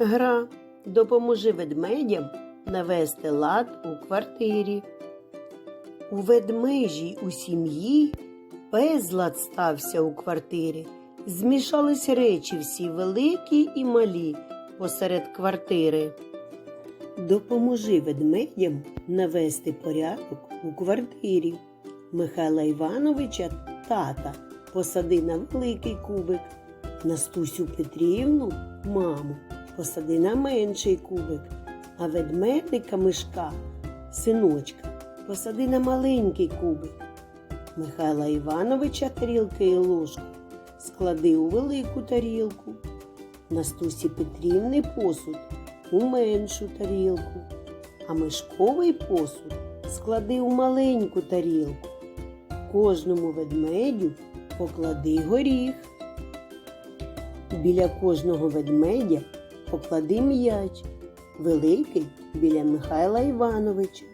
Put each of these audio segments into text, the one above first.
Гра допоможи ведмедям навести лад у квартирі. У ведмежій у сім'ї безлад стався у квартирі. Змішались речі всі великі і малі посеред квартири. Допоможи ведмедям навести порядок у квартирі. Михайла Івановича тата посади на великий кубик. Настусю Петрівну, маму, посади на менший кубик, а ведмедика мишка, синочка, посади на маленький кубик. Михайла Івановича тарілки і ложку склади у велику тарілку. Настусі Петрівни посуд у меншу тарілку, а мишковий посуд склади у маленьку тарілку. Кожному ведмедю поклади горіх. Біля кожного ведмедя поклади м'яч, великий біля Михайла Івановича,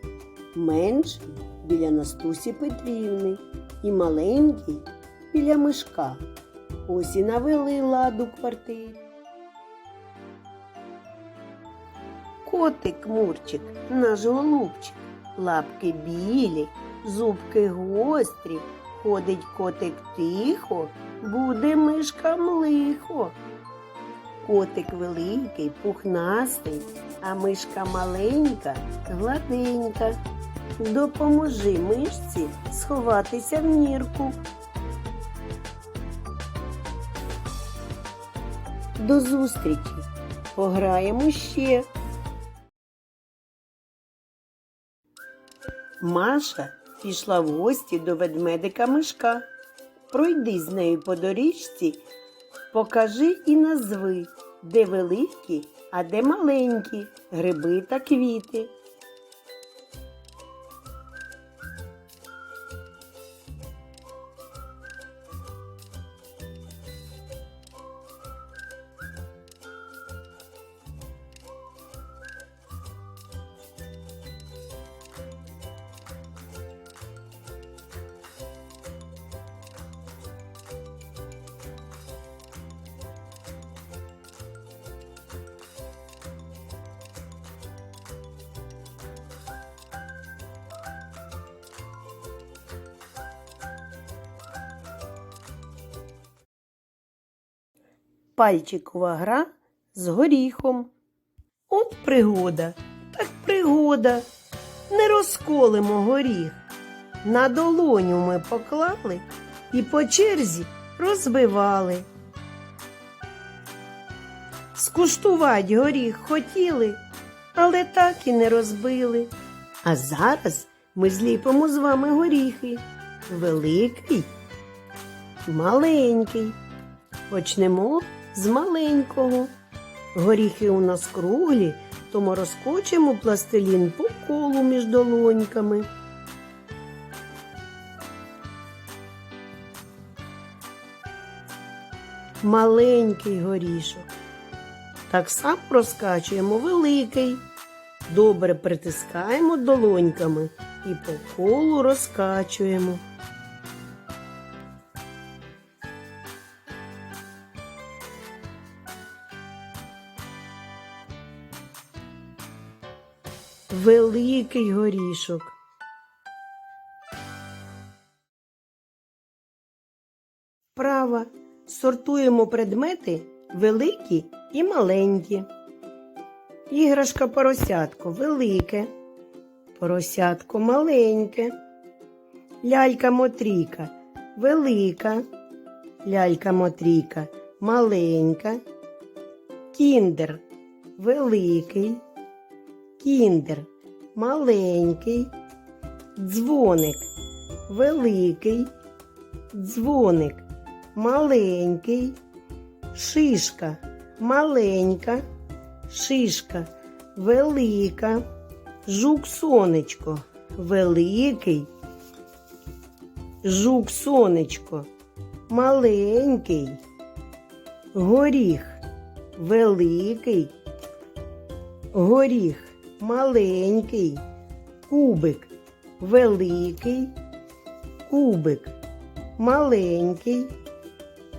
менший біля Настусі Петрівни і маленький біля мишка. Ось і навели лад у квартирі. Котик Мурчик, наш голубчик, лапки білі, зубки гострі, ходить котик тихо, буде мишкам лихо. Котик великий, пухнастий, а мишка маленька, гладенька. Допоможи мишці сховатися в нірку. До зустрічі! Пограємо ще. Маша пішла в гості до ведмедика Мишка. Пройди з нею по доріжці, покажи і назви, де великі, а де маленькі гриби та квіти. Пальчикова гра з горіхом. От пригода, так пригода. Не розколимо горіх. На долоню ми поклали і по черзі розбивали. Скуштувать горіх хотіли, але так і не розбили. А зараз ми зліпимо з вами горіхи. Великий, маленький. Почнемо з маленького. Горіхи у нас круглі, тому розкочимо пластилін по колу між долоньками. Маленький горішок. Так само розкачуємо великий. Добре притискаємо долоньками і по колу розкачуємо. Великий горішок. Права. Сортуємо предмети великі і маленькі. Іграшка поросятко велике, поросятко маленьке. Лялька Мотрійка велика, лялька Мотрійка маленька. Кіндер великий, кіндер. Маленький, дзвоник. Великий, дзвоник. Маленький, шишка. Маленька, шишка. Велика, жук сонечко. Великий, жук сонечко. Маленький, горіх. Великий, горіх маленький, кубик великий, кубик маленький,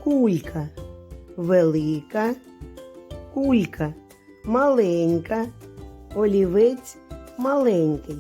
кулька велика, кулька маленька, олівець маленький.